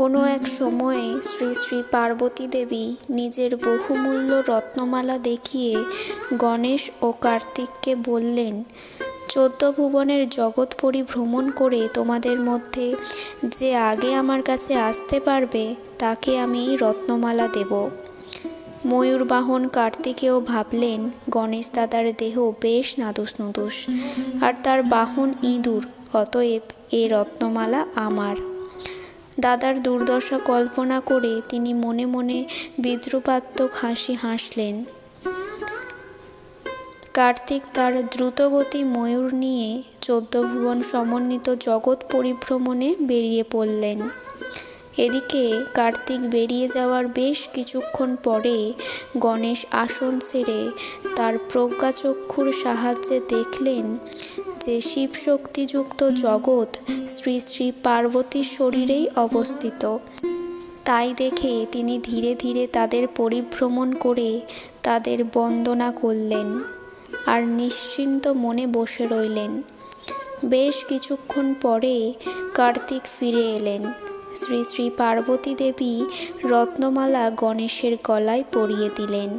কোনো এক সময়ে শ্রী শ্রী পার্বতী দেবী নিজের বহুমূল্য রত্নমালা দেখিয়ে গণেশ ও কার্তিককে বললেন, চোদ্দ ভুবনের জগৎ পরিভ্রমণ করে তোমাদের মধ্যে যে আগে আমার কাছে আসতে পারবে, তাকে আমি রত্নমালা দেব ময়ূরবাহন কার্তিকেও ভাবলেন, গণেশ দাদার দেহ বেশ নাদুস নুদুস। আর তার বাহন ইঁদুর, অতএব এ রত্নমালা আমার। দাদার দুর্দশা কল্পনা করে তিনি মনে মনে বিদ্রুপাত্মক হাসি হাসলেন। কার্তিক তার দ্রুতগতি ময়ূর নিয়ে চোদ্দ ভুবন সমন্বিত জগৎ পরিভ্রমণে বেরিয়ে পড়লেন। এদিকে কার্তিক বেরিয়ে যাওয়ার বেশ কিছুক্ষণ পরে গণেশ আসন ছেড়ে তার প্রজ্ঞাচক্ষুর সাহায্যে দেখলেন যে শিবশক্তিযুক্ত জগৎ শ্রী শ্রী পার্বতীর শরীরেই অবস্থিত। তাই দেখে তিনি ধীরে ধীরে তাদের পরিভ্রমণ করে তাদের বন্দনা করলেন আর নিশ্চিন্ত মনে বসে রইলেন। বেশ কিছুক্ষণ পরে কার্তিক ফিরে এলেন। শ্রী শ্রী পার্বতী দেবী রত্নমালা গণেশের গলায় পরিয়ে দিলেন।